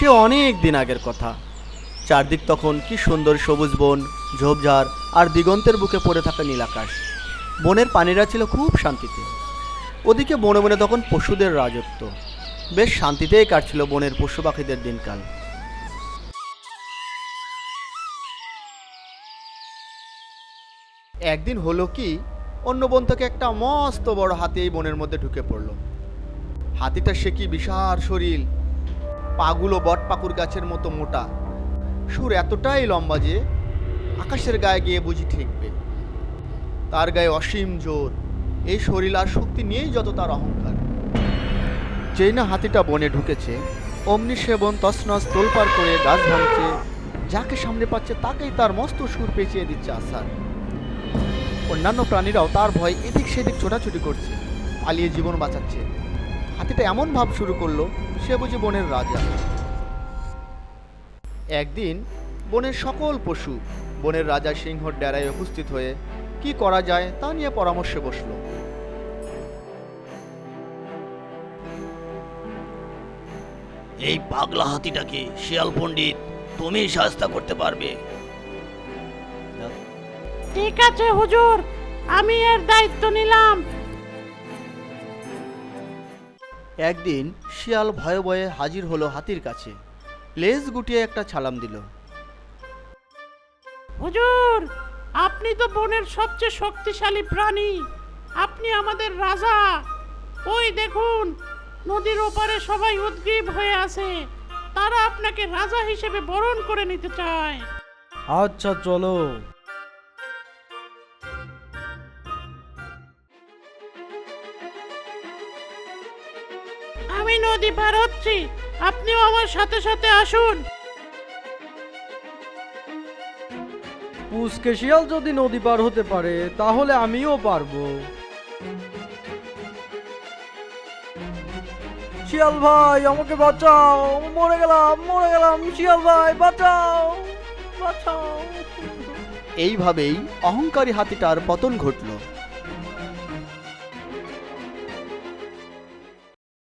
সে অনেক দিন আগের কথা। চারদিক তখন কি সুন্দর সবুজ বন, ঝোপঝাড় আর দিগন্তের বুকে পড়ে থাকা নীলাকাশ বনের পানিরা ছিল খুব শান্তিতে। ওদিকে বনে বনে তখন পশুদের রাজত্ব। বেশ শান্তিতেই কাটছিল বনের পশু পাখিদের দিনকাল। একদিন হলো কি, অন্য বন থেকে একটা মস্ত বড় হাতি এই বনের মধ্যে ঢুকে পড়ল। হাতিটা সে কি বিশাল শরীর পাগুলো বটপাকুর গাছের মতো মোটা। সুর এতটাই লম্বা যে আকাশের গায়ে গিয়ে বুঝি ঠেকবে। তার গায়ে অসীম জোর। এই শরীর আর শক্তি নিয়েই যত তার অহংকার। যেই না হাতিটা বনে ঢুকেছে, অমনি সে বন তছনছ তোলপার করে গাছ ভাঙছে, যাকে সামনে পাচ্ছে তাকেই তার মস্ত সুর পেঁচিয়ে দিচ্ছে আসার অন্যান্য প্রাণীরাও তার ভয় এদিক সেদিক ছোটাছুটি করছে, পালিয়ে জীবন বাঁচাচ্ছে। হাতিটা এমন ভাব শুরু করল সে বুঝি বনের রাজা। একদিন বনের সকল পশু বনের রাজা সিংহর ডেরায় উপস্থিত হয়ে কি করা যায় তা নিয়ে পরামর্শে বসল। এই পাগলা হাতিটাকে শিয়াল পণ্ডিত তুমি সাজতা করতে পারবে। ঠিক আছে হুজুর আমি এর দায়িত্ব নিলাম। একদিন শিয়াল ভয়ে ভয়ে হাজির হলো হাতির কাছে। লেজ গুটিয়ে একটা ছালাম দিল। হুজুর আপনি তো বনের সবচেয়ে শক্তিশালী প্রাণী। আপনি আমাদের রাজা। ওই দেখুন নদীর ওপারে সবাই উদ্গ্রীব হয়ে আছে। তারা আপনাকে রাজা হিসেবে বরণ করে নিতে চায়। আচ্ছা চলো। নদী পার হচ্ছি। আপনিও আমার সাথে সাথে আসুন। পুষকে শিয়াল যদি নদী পার হতে পারে তাহলে আমিও পারব। শিয়াল ভাই আমাকে বাঁচাও। মরে গেলাম মরে গেলাম। শিয়াল ভাই বাঁচাও। বাঁচাও। এইভাবেই অহংকারী হাতিটার পতন ঘটল।